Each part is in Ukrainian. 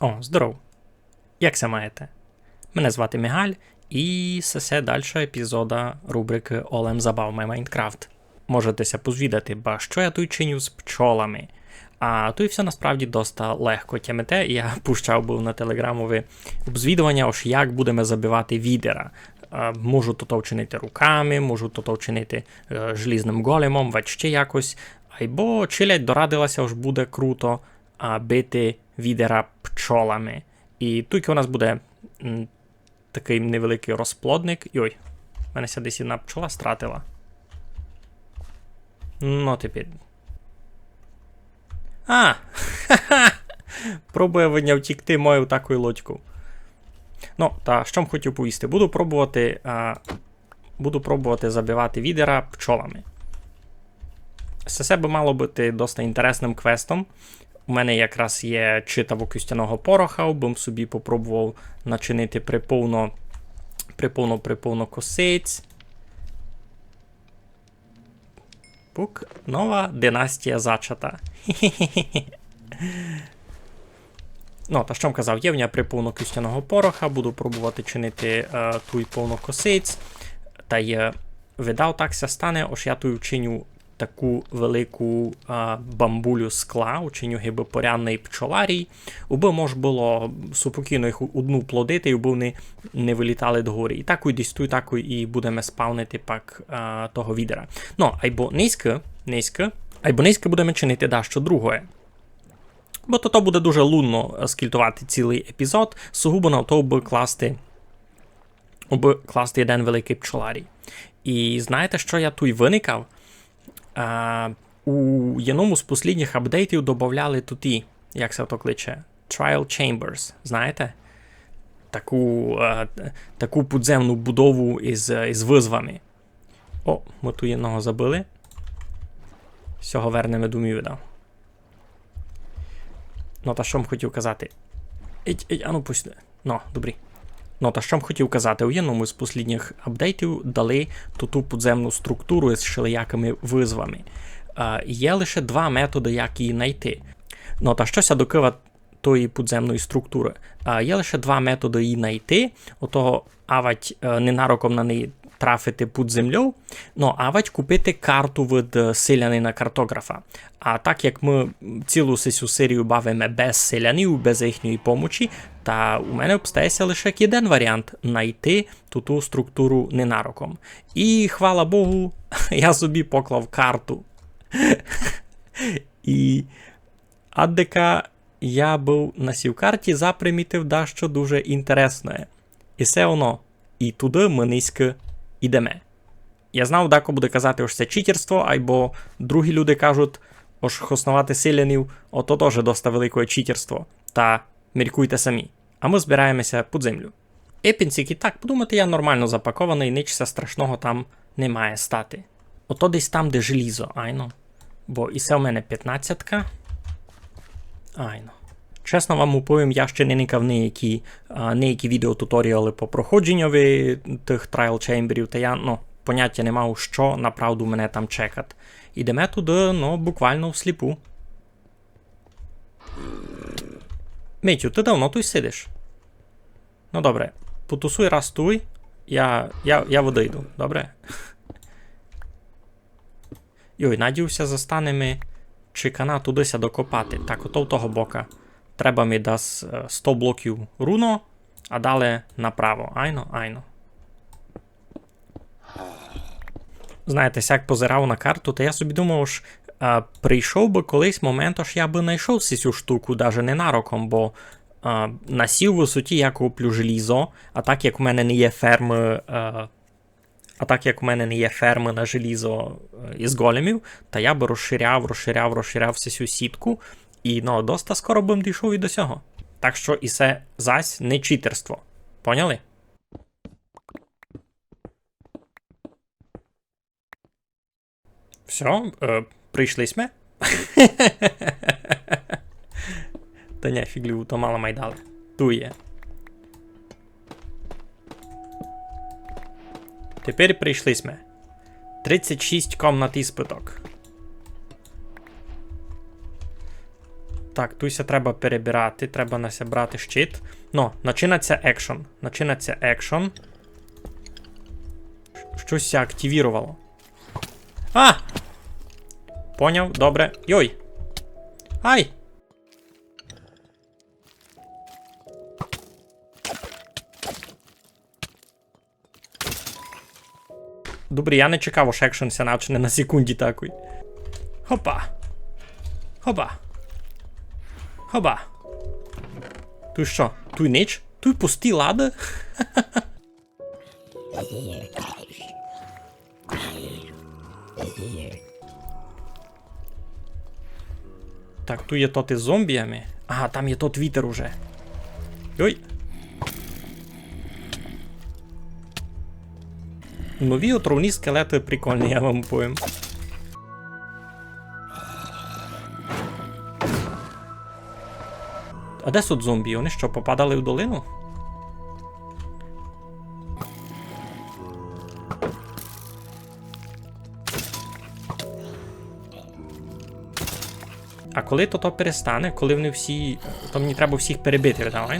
О, здоров. Як се маєте? Мене звати Мігаль, і це дальша епізода рубрики Олем Забавме Майнкрафт. Можетеся позвідати, ба що я тут чиню з пчолами. А тут все насправді доста легко тямите. Я пущав був на телеграмові обзвідування, ось як будемо забивати відера. Можу то вчинити руками, можу то вчинити е, желізним големом, ще якось. Або чилять дорадилася, ось буде круто бити відера пчолами. І тут у нас буде такий невеликий розплодник. І ой, в мене ся десь одна пчола стратила. Ну, тепер. А! Ха-ха! Пробує виня втікти мою таку лодьку. Ну, та що м хотів повісти? Буду пробувати. А, буду пробувати забивати відера пчолами. Це себе мало бути досить інтересним квестом. У мене якраз є читаво кюстяного пороха, бим собі попробував начинити приповно приповно приповно косиць. Пук. Нова династія зачата. Ну, та що казав, є в мене приповно кюстяного пороха, буду пробувати чинити е, туй повно косиць. Та є видав такся стане, ось я тую вчиню таку велику а, бамбулю скла, учиню гиби порянний пчоларій, уби мож було супокійно їх одну плодити, і уби вони не вилітали догорі. І таку десь ту, таку і будемо спавнити пак а, того відера. Ну, айбо низько, низько, айбо низько будемо чинити дещо другое. Бо то, то буде дуже лунно скільтувати цілий епізод, сугубо на то би класти, класти один великий пчоларій. І знаєте, що я тут виникав? А, у одному з послідніх апдейтів додавали тут і, як це то кличе, Trial Chambers, знаєте? Таку а, таку подземну будову із із визвами. О, ми тут одного забили. Всього вернемо думаю, видав. Ну, та що м хотів казати? Еть, еть, ану пусть. Ну, добрі. Ну, та що б хотів казати, у одному з послідніх апдейтів дали ту ту подземну структуру з шелеякими визвами. Е, є лише два методи, як її знайти. Ну, та щося докива тої подземної структури. Е, є лише два методи її знайти. Отого авать е, ненароком на неї трафити під землю, ну, авать купити карту від селянина картографа. А так як ми цілу цю серію бавимо без селянів, без їхньої помочі, та у мене обстається лише один варіант знайти ту ту структуру ненароком. І хвала Богу, я собі поклав карту. І аддека я був на сій карті запримітив дещо дуже інтересне. І все воно. І туди ми низько йдемо. Я знав, деко буде казати, що це читерство, або другі люди кажуть, ось основати селянів, ото теж доста велике читерство. Та міркуйте самі. А ми збираємося під землю. Епінцік і так, подумати, я нормально запакований, нічого страшного там не має стати. Ото десь там, де желізо, айно. Бо і це в мене 15-ка. Айно. Чесно вам уповім, я ще не никав ніякі, ніякі відеотуторіали по проходженню тих трайл чемберів, та я ну, поняття не мав, що направду мене там чекати. Ідемо туди, ну, буквально всліпу. Митю, ти давно тут сидиш? Ну добре, потусуй раз туй, я я, я водойду, добре? Йой, надіюся, застанемо чекана тудися докопати. Так, ото в того бока. Треба ми дасть 100 блоків руно, а далі направо. Айно, айно. Знаєте, як позирав на карту, то я собі думав, що а, прийшов би колись момент, аж я би знайшов цю штуку, навіть не нароком, бо а, на сій висоті я куплю желізо, а так як у мене не є ферми. А, а так як у мене не є ферми на желізо із големів, то я би розширяв, розширяв, розширяв всю сітку, і ну, доста скоро бим дійшов і до цього. Так що і це зась не читерство. Поняли? Все, е, прийшли сме. Та не, фіглю, то мало майдали. Ту є. Тепер прийшли сме. 36 комнат іспиток. Так, туйся треба перебирати, треба насябрати щит. Ну, начинаться екшон. Начинаться екшон. Щось активірувало. А! Поняв, добре. Йой! Ай! Добре, я не чекав, аж екшен ся начне на секунді такой. Хопа. Хопа. Хопа. Тут що? Тут ніч? Тут пусті лади? Так, тут є тот із зомбіями. Ага, там є тот вітер уже. Ой. Нові отровні скелети прикольні, я вам повім. А де тут зомбі? Вони що, попадали в долину? А коли то то перестане, коли вони всі. То мені треба всіх перебити, давай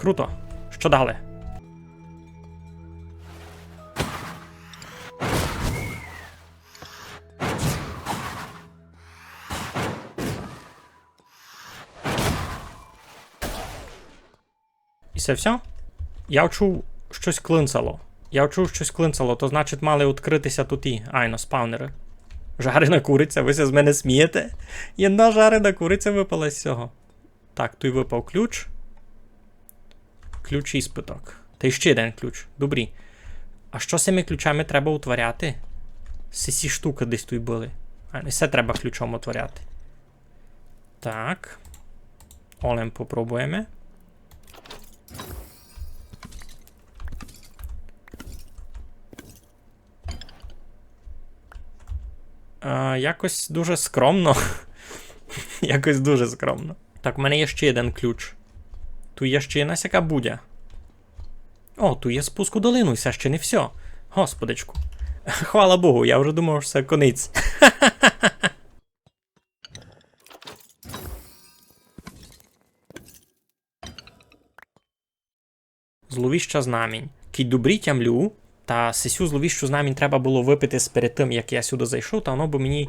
круто. Що далі? І це все? Я чув щось клинцало. Я чув щось клинцало, то значить мали відкритися тут і. Айно, спаунери. Жарена куриця, ви з мене смієте? Єдна жарена куриця випала з цього. Так, тут випав ключ. Ключ іспиток. Та й ще один ключ. Добрі. А що з цими ключами треба утворяти? Сесі штуки десь тут були. А не все треба ключом утворяти. Так. Олем попробуємо. А, якось дуже скромно. якось дуже скромно. Так, в мене є ще один ключ. Тут є ще якась яка будя. О, тут є спуск у долину, і це ще не все. Господичку. Хвала Богу, я вже думав, що це конець. Зловіща знамінь. Кій добрі тямлю, та сесю зловіщу знамінь треба було випити перед тим, як я сюди зайшов, та воно би мені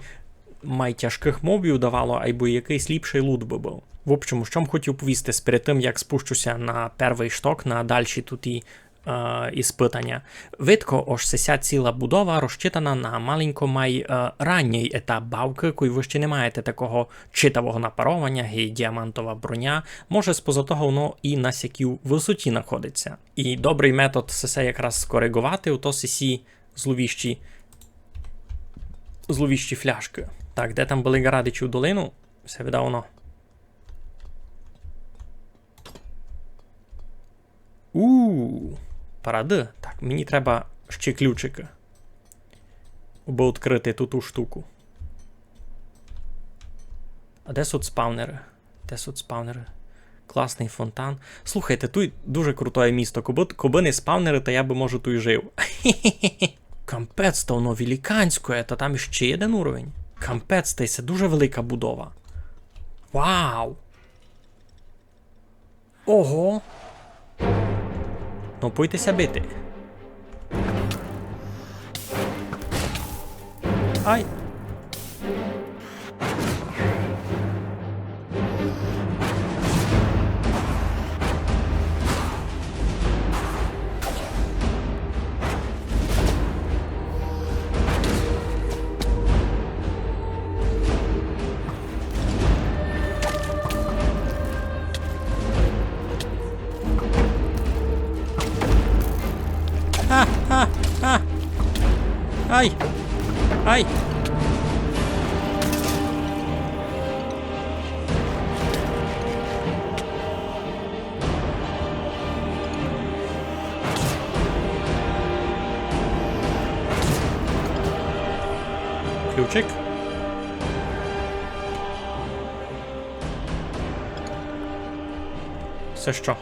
май тяжких мобів давало, або якийсь ліпший лут би був. В общем, що хотів повісти перед тим, як спущуся на перший шток, на дальші тут і е, іспитання. Видко, ось ця ціла будова розчитана на маленько май е, ранній етап бавки, коли ви ще не маєте такого читавого напаровання, і діамантова броня. Може, споза того, воно і на сякій висоті знаходиться. І добрий метод це якраз скоригувати, ото сесі зловіщі зловіщі фляшки. Так, де там були Гарадичі в долину? Все видавно. Ууу, паради. Так, мені треба ще ключики. Аби відкрити ту ту штуку. А де тут спавнери? Де тут спавнери? Класний фонтан. Слухайте, тут дуже крутое місто. Коби, коби не спавнери, то я би, може, тут і жив. Кампець, то воно великанське, та там ще один уровень. Кампець, та це дуже велика будова. Вау! Ого! Ну, пойтеся бити. Ай! Ай! Ай! Ключик. Це що?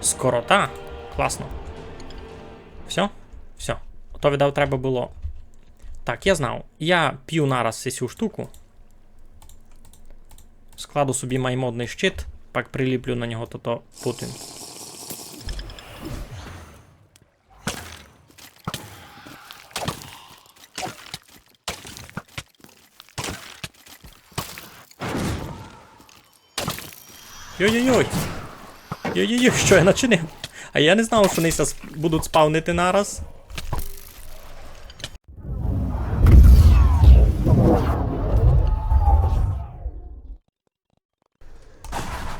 Скорота? Класно. Все? Все. Ото віддав треба було. Так, я знав. Я п'ю нараз цю штуку. Складу собі маймодний щит, пак приліплю на нього то-то потім. Йой-йой-йой! Йой-йой-йой, що я начинив? А я не знав, що вони будуть спавнити нараз.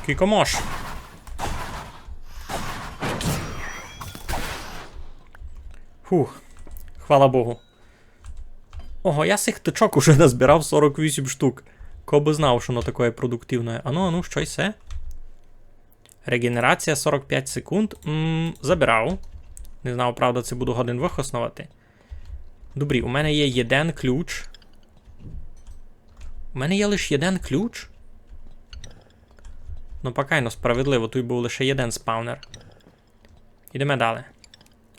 Кікомош. Фух, хвала Богу. Ого, я цих тичок уже назбирав 48 штук. Ко би знав, що воно таке продуктивне. Ану, ану, що й це? Регенерація 45 секунд. м забирав. Не знав, правда, це буду годин двох основати. Добрі, у мене є один ключ. У мене є лише один ключ. Ну, покайно, справедливо, тут був лише один спаунер. Ідемо далі.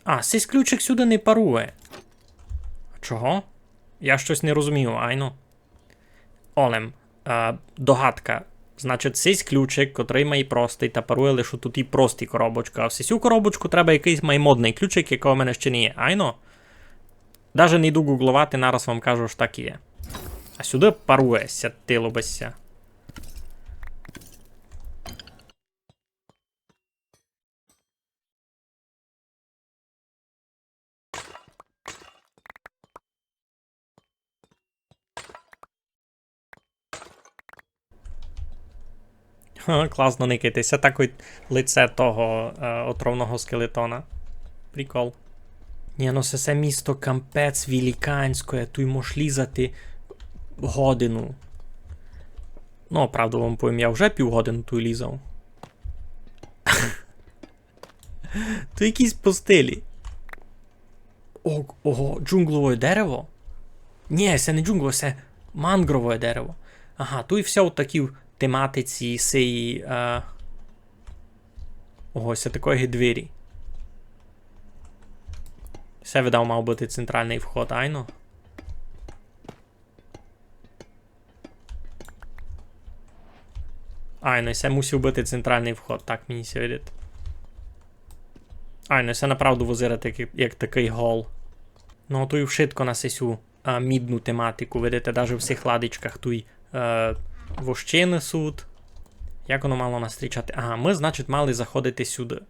А, цей ключик сюди не парує. Чого? Я щось не розумію, айно. Олем. Е, догадка. Значить, цей ключик, котрий має простий та парує лише тут і прості коробочка. А в цю коробочку треба якийсь маймодний ключик, якого в мене ще не є. Айно. Даже не йду гуглувати, нараз вам кажу, що так і є. А сюди парується, ти лобися. Класно никайтеся, так от лице того е, отровного скелетона. Прикол. Ні, ну це це місто Кампець Віліканське, тут можеш лізати годину. Ну, правду вам повім, я вже півгодини тут лізав. То якісь постелі. О, ого, джунглове дерево? Ні, це не джунглове, це мангрове дерево. Ага, тут і все в такій тематиці сеї. Е... Ого, це такої двері. Це видав, мав бути центральний вход, айно. Айно, це мусив бути центральний вход, так мені видить. Айно, це направду возирати як, як такий гол. Ну, то й вшитко на сесю а, мідну тематику, видите, навіть в цих ладичках туй е, вощі несуть. Як воно мало нас зустрічати? Ага, ми, значить, мали заходити сюди.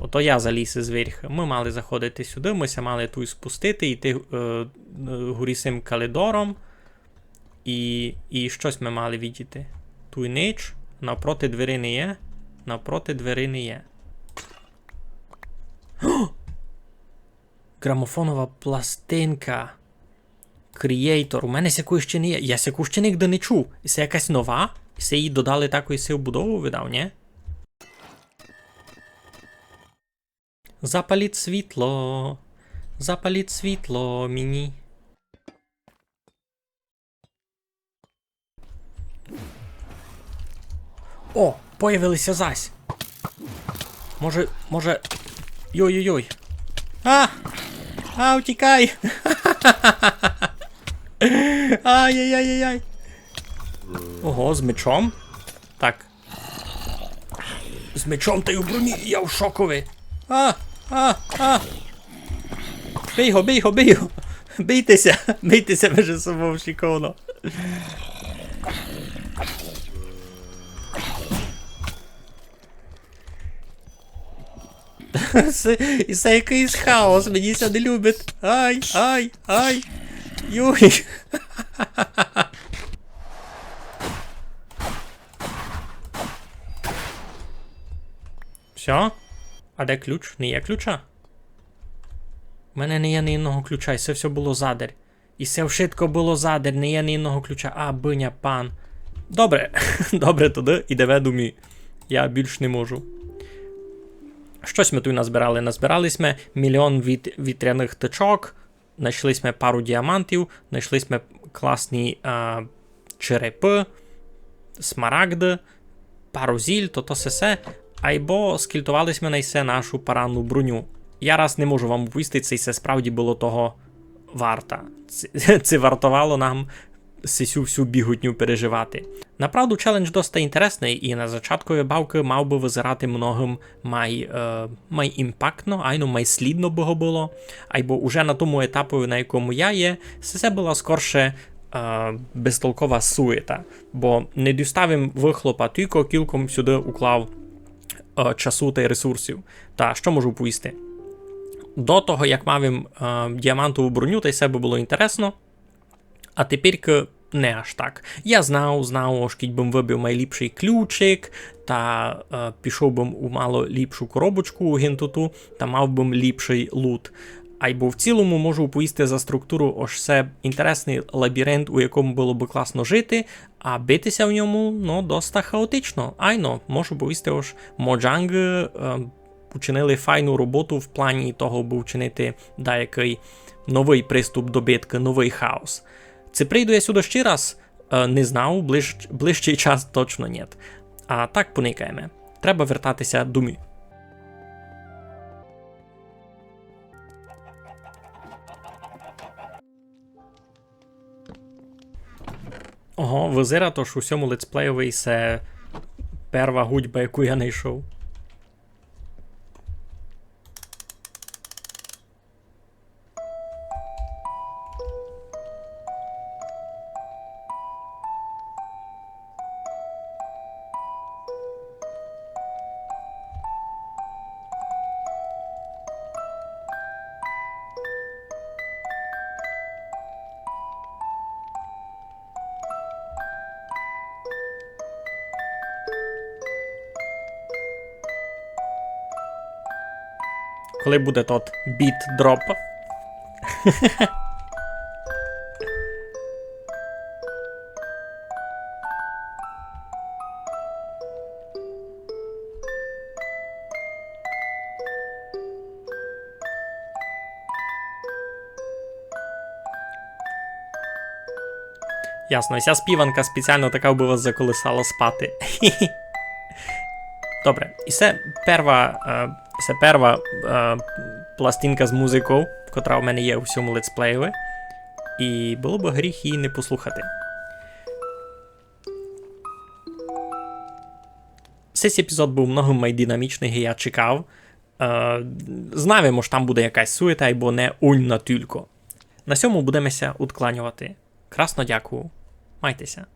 Ото я заліз із верха. Ми мали заходити сюди, ми ся мали тут спустити, йти е, горісим калідором. І і щось ми мали відійти. Туй нич, навпроти двері не є. Навпроти двері не є. Грамофонова пластинка. Creator. У мене сяку ще не є. Я сяку ще нігде не чув. І це якась нова? І це їй додали такої сил будову видав, ні? Запаліть світло. Запаліть світло мені. О, появилися зась. Може, може. Йой-йой-йой. А! А, утікай! Ай-яй-яй-яй-яй. Ого, з мечом? Так. З мечом та й у броні, я в шокові. А, а, а. Бий його, бий його, бий його. Бійтеся, бійтеся між собою шиковно. І це якийсь хаос, мені це не любить. Ай, ай, ай. Юй. Все? А де ключ? Не є ключа? У мене не є ні одного ключа, і це все було задер. І все вшитко було задер, не є ні одного ключа. А, биня, пан. Добре, добре туди, і давай думі. Я більш не можу. Щось ми тут назбирали. Назбирались ми мільйон від, вітряних тичок, знайшли ми пару діамантів, знайшли ми класні а, черепи, смарагди, пару зіль, то то все, або скільтувались ми на все нашу паранну броню. Я раз не можу вам впустити, це справді було того варта. Це, це вартувало нам сисю всю бігутню переживати. Направду, челендж доста інтересний, і на початку бавки мав би визирати многим май, е, май імпактно, айно май слідно би було. Айбо уже на тому етапу, на якому я є, це була скорше е, безтолкова суета, бо не доставим вихлопа, тільки кілком сюди уклав е, часу та ресурсів. Та що можу поїсти? До того, як мав е, діамантову броню, та й себе було інтересно. А тепер не аж так. Я знав, знав, шкідь бим вибив найліпший ключик, та е, пішов бим у мало ліпшу коробочку у гентуту, та мав бим ліпший лут. Айбо в цілому можу поїсти за структуру ось це інтересний лабіринт, у якому було би класно жити, а битися в ньому ну, доста хаотично. Айно, можу повісти ось Моджанг е, учинили файну роботу в плані того, аби вчинити деякий новий приступ до битки, новий хаос. Чи прийду я сюди ще раз? Е, Не знав, ближ, ближчий час точно ні. А так поникаємо. Треба вертатися до мі. Ого, визира, тож у всьому летсплеєвий це перва гудьба, яку я знайшов. Коли буде тот біт дроп. Ясно, ця співанка спеціально така би вас заколисала спати. Добре, і це перва, е, це перва е, пластинка з музикою, котра у мене є у всьому летсплеєві. І було б гріх її не послухати. Цей епізод був много найдинамічний, як я чекав. Е, знаємо, що там буде якась суета, або не унь тільки. На цьому будемося уткланювати. Красно дякую. Майтеся.